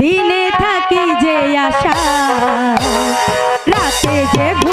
দিনে থাকি যে আশা রাতে যে ভু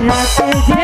রাতে যে